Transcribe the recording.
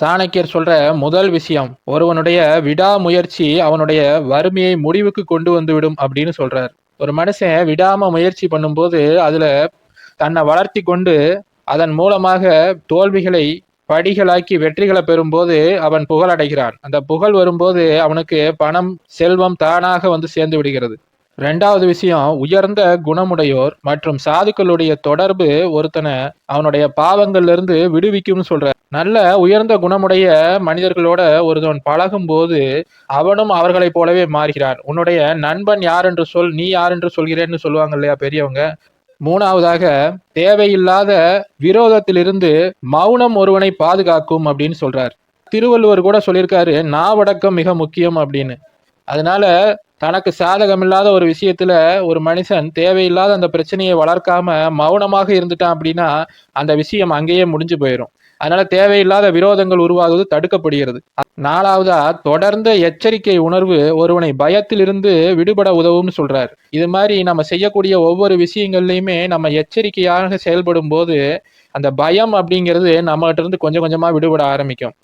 சாணக்கியர் சொல்ற முதல் விஷயம் ஒருவனுடைய விடாமுயற்சி அவனுடைய வறுமையை முடிவுக்கு கொண்டு வந்துவிடும் அப்படின்னு சொல்றார். ஒரு மனுஷன் விடாம முயற்சி பண்ணும்போது அதுல தன்னை வளர்த்தி கொண்டு அதன் மூலமாக தோல்விகளை படிகளாக்கி வெற்றிகளை பெறும்போது அவன் புகழடைகிறான். அந்த புகழ் வரும்போது அவனுக்கு பணம் செல்வம் தானாக வந்து சேர்ந்து விடுகிறது. ரெண்டாவது விஷயம் உயர்ந்த குணமுடையோர் மற்றும் சாதுக்களுடைய தொடர்பு ஒருத்தனை அவனுடைய பாவங்கள்ல இருந்து விடுவிக்கும்னு சொல்ற நல்ல உயர்ந்த குணமுடைய மனிதர்களோட ஒருவன் பழகும் போது அவனும் அவர்களைப் போலவே மாறுகிறான். உன்னுடைய நண்பன் யார் என்று சொல் நீ யார் என்று சொல்கிறேன்னு சொல்லுவாங்க இல்லையா பெரியவங்க? மூணாவதாக தேவையில்லாத விரோதத்திலிருந்து மௌனம் ஒருவனை பாதுகாக்கும் அப்படின்னு சொல்றார். திருவள்ளுவர் கூட சொல்லியிருக்காரு நாவடக்கம் மிக முக்கியம் அப்படின்னு. அதனால தனக்கு சாதகமில்லாத ஒரு விஷயத்துல ஒரு மனுஷன் தேவையில்லாத அந்த பிரச்சனையை வளர்க்காம மௌனமாக இருந்துட்டான் அப்படின்னா அந்த விஷயம் அங்கேயே முடிஞ்சு போயிடும் அதனால தேவையில்லாத விரோதங்கள் உருவாகுவது தடுக்கப்படுகிறது. நாலாவதா தொடர்ந்த எச்சரிக்கை உணர்வு ஒருவனை பயத்திலிருந்து விடுபட உதவும்னு சொல்றார். இது மாதிரி நம்ம செய்யக்கூடிய ஒவ்வொரு விஷயங்கள்லையுமே நம்ம எச்சரிக்கையாக செயல்படும் போது அந்த பயம் அப்படிங்கிறது நம்மகிட்ட இருந்து கொஞ்சம் கொஞ்சமா விடுபட ஆரம்பிக்கும்.